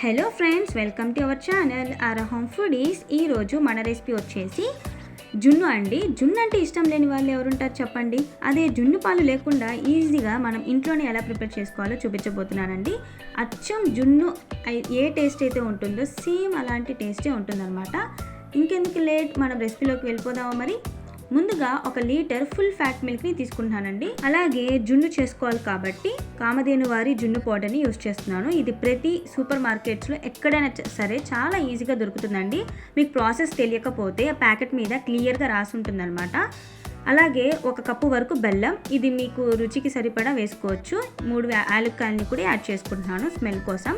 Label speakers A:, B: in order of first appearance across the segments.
A: Hello friends welcome to our channel R home foodies. ఈరోజు మన recipe వచ్చేసి జున్ను అండి. జున్ను అంటే ఇష్టం లేని వాళ్ళు ఎవరుంటారు చెప్పండి? అదే జున్ను పాలు లేకుండా ఈజీగా మనం ఇంట్లోనే ఎలా ప్రిపేర్ చేసుకోవాలో చూపించబోతున్నానండి. అచ్చం జున్ను ఏ టేస్ట్ అయితే ఉంటుందో సేమ్ అలాంటి టేస్టే ఉంటుందన్నమాట. ఇంకెందుకు లేట్? మనం రెసిపీలోకి వెళ్ళిపోదామా మరి? ముందుగా ఒక లీటర్ ఫుల్ ఫ్యాట్ మిల్క్ని తీసుకుంటున్నానండి. అలాగే జున్ను చేసుకోవాలి కాబట్టి కామధేను వారి జున్ను పౌడర్ని యూస్ చేస్తున్నాను. ఇది ప్రతి సూపర్ మార్కెట్స్లో ఎక్కడైనా సరే చాలా ఈజీగా దొరుకుతుందండి. మీకు ప్రాసెస్ తెలియకపోతే ఆ ప్యాకెట్ మీద క్లియర్గా రాసి ఉంటుందన్నమాట. అలాగే ఒక కప్పు వరకు బెల్లం. ఇది మీకు రుచికి సరిపడా వేసుకోవచ్చు. మూడు యాలక్కాయలని కూడా యాడ్ చేసుకుంటున్నాను స్మెల్ కోసం.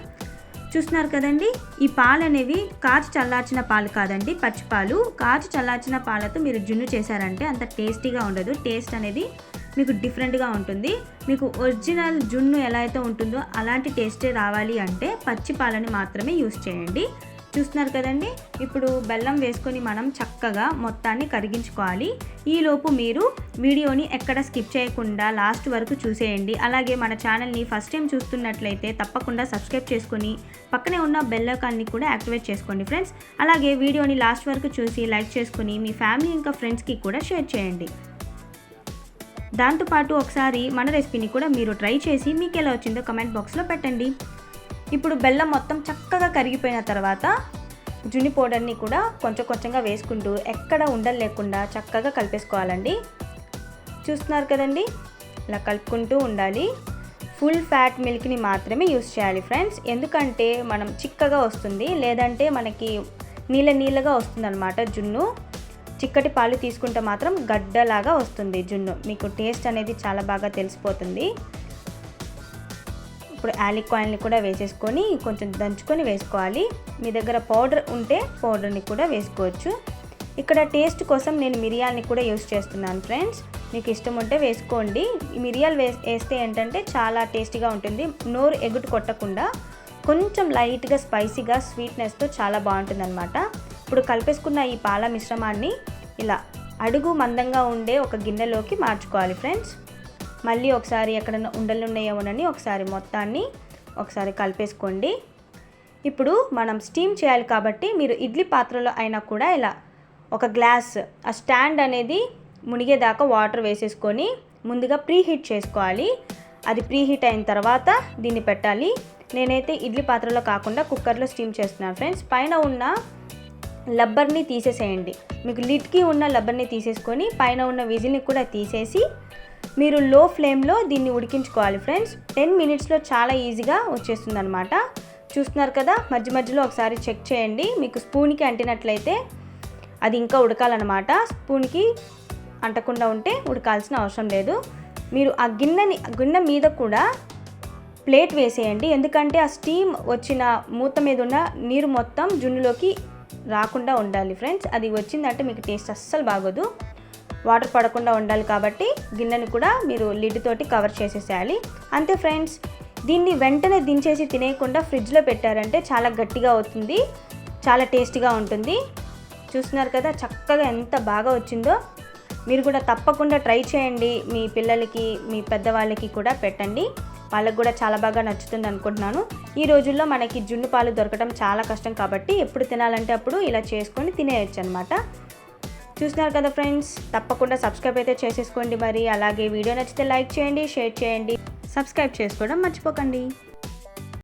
A: చూస్తున్నారు కదండి ఈ పాలు అనేవి కాచి చల్లార్చిన పాలు కాదండి పచ్చి పాలు. కాచి చల్లార్చిన పాలతో మీరు జున్ను చేశారంటే అంత టేస్టీగా ఉండదు. టేస్ట్ అనేది మీకు డిఫరెంట్గా ఉంటుంది. మీకు ఒరిజినల్ జున్ను ఎలా అయితే ఉంటుందో అలాంటి టేస్టే రావాలి అంటే పచ్చి పాలని మాత్రమే యూస్ చేయండి. చూస్తున్నారు కదండి? ఇప్పుడు బెల్లం వేసుకొని మనం చక్కగా మొత్తాన్ని కరిగించుకోవాలి. ఈలోపు మీరు వీడియోని ఎక్కడ స్కిప్ చేయకుండా లాస్ట్ వరకు చూసేయండి. అలాగే మన ఛానల్ని ఫస్ట్ టైం చూస్తున్నట్లయితే తప్పకుండా సబ్స్క్రైబ్ చేసుకొని పక్కనే ఉన్న బెల్లకాన్ని కూడా యాక్టివేట్ చేసుకోండి ఫ్రెండ్స్. అలాగే వీడియోని లాస్ట్ వరకు చూసి లైక్ చేసుకుని మీ ఫ్యామిలీ ఇంకా ఫ్రెండ్స్కి కూడా షేర్ చేయండి. దాంతోపాటు ఒకసారి మన రెసిపీని కూడా మీరు ట్రై చేసి మీకు ఎలా వచ్చిందో కమెంట్ బాక్స్లో పెట్టండి. ఇప్పుడు బెల్లం మొత్తం చక్కగా కరిగిపోయిన తర్వాత జున్ని పౌడర్ని కూడా కొంచెం కొంచెంగా వేసుకుంటూ ఎక్కడ ఉండలు లేకుండా చక్కగా కలిపేసుకోవాలండి. చూస్తున్నారు కదండి? ఇలా కలుపుకుంటూ ఉండాలి. ఫుల్ ఫ్యాట్ మిల్క్ని మాత్రమే యూస్ చేయాలి ఫ్రెండ్స్. ఎందుకంటే మనం చిక్కగా వస్తుంది లేదంటే మనకి నీళ్ళ నీళ్ళగా వస్తుందన్నమాట జున్ను. చిక్కటి పాలు తీసుకుంటే మాత్రం గడ్డలాగా వస్తుంది జున్ను. మీకు టేస్ట్ అనేది చాలా బాగా తెలిసిపోతుంది. ఇప్పుడు యాలిక్ ఆయిల్ని కూడా వేసేసుకొని కొంచెం దంచుకొని వేసుకోవాలి. మీ దగ్గర పౌడర్ ఉంటే పౌడర్ని కూడా వేసుకోవచ్చు. ఇక్కడ టేస్ట్ కోసం నేను మిరియాలని కూడా యూస్ చేస్తున్నాను ఫ్రెండ్స్. మీకు ఇష్టం ఉంటే వేసుకోండి. ఈ మిరియాలు వే వేస్తే ఏంటంటే చాలా టేస్టీగా ఉంటుంది. నోరు ఎగుటు కొట్టకుండా కొంచెం లైట్గా స్పైసీగా స్వీట్నెస్తో చాలా బాగుంటుంది అనమాట ఇప్పుడు కలిపేసుకున్న ఈ పాల మిశ్రమాన్ని ఇలా అడుగు మందంగా ఉండే ఒక గిన్నెలోకి మార్చుకోవాలి ఫ్రెండ్స్. మళ్ళీ ఒకసారి ఎక్కడైనా ఉండలు ఉన్నాయేమోనని ఒకసారి మొత్తాన్ని ఒకసారి కలిపేసుకోండి. ఇప్పుడు మనం స్టీమ్ చేయాలి కాబట్టి మీరు ఇడ్లీ పాత్రలో అయినా కూడా ఇలా ఒక గ్లాస్ ఆ స్టాండ్ అనేది మునిగేదాకా వాటర్ వేసేసుకొని ముందుగా ప్రీ హీట్ చేసుకోవాలి. అది ప్రీ హీట్ అయిన తర్వాత దీన్ని పెట్టాలి. నేనైతే ఇడ్లీ పాత్రలో కాకుండా కుక్కర్లో స్టీమ్ చేస్తున్నాను ఫ్రెండ్స్. పైన ఉన్న లబ్బర్ని తీసేసేయండి. మీకు లిడ్కి ఉన్న లబ్బర్ని తీసేసుకొని పైన ఉన్న విజిల్ని కూడా తీసేసి మీరు లో ఫ్లేమ్లో దీన్ని ఉడికించుకోవాలి ఫ్రెండ్స్ టెన్ మినిట్స్లో చాలా ఈజీగా వచ్చేస్తుంది అనమాట చూస్తున్నారు కదా మధ్య మధ్యలో ఒకసారి చెక్ చేయండి. మీకు స్పూన్కి అంటినట్లయితే అది ఇంకా ఉడకాలన్నమాట. స్పూన్కి అంటకుండా ఉంటే ఉడకాల్సిన అవసరం లేదు. మీరు ఆ గిన్నెని గిన్నె మీద కూడా ప్లేట్ వేసేయండి. ఎందుకంటే ఆ స్టీమ్ వచ్చిన మూత మీద ఉన్న నీరు మొత్తం జున్నులోకి రాకుండా ఉండాలి ఫ్రెండ్స్ అది వచ్చిందంటే మీకు టేస్ట్ అస్సలు బాగోదు. వాటర్ పడకుండా ఉండాలి కాబట్టి గిన్నెని కూడా మీరు లిడ్ తోటి కవర్ చేసేసేయాలి. అంతే ఫ్రెండ్స్ దీన్ని వెంటనే దించేసి తినేయకుండా ఫ్రిడ్జ్లో పెట్టారంటే చాలా గట్టిగా అవుతుంది చాలా టేస్టీగా ఉంటుంది. చూస్తున్నారు కదా చక్కగా ఎంత బాగా వచ్చిందో. మీరు కూడా తప్పకుండా ట్రై చేయండి మీ పిల్లలకి మీ పెద్దవాళ్ళకి కూడా పెట్టండి. వాళ్ళకి కూడా చాలా బాగా నచ్చుతుంది అనుకుంటున్నాను. ఈ రోజుల్లో మనకి జున్ను పాలు దొరకడం చాలా కష్టం కాబట్టి ఎప్పుడు తినాలంటే అప్పుడు ఇలా చేసుకొని తినేయచ్చు అనమాట చూస్తున్నారు కదా ఫ్రెండ్స్? తప్పకుండా సబ్స్క్రైబ్ అయితే చేసేసుకోండి మరి. అలాగే వీడియో నచ్చితే లైక్ చేయండి షేర్ చేయండి. సబ్స్క్రైబ్ చేసుకోవడం మర్చిపోకండి.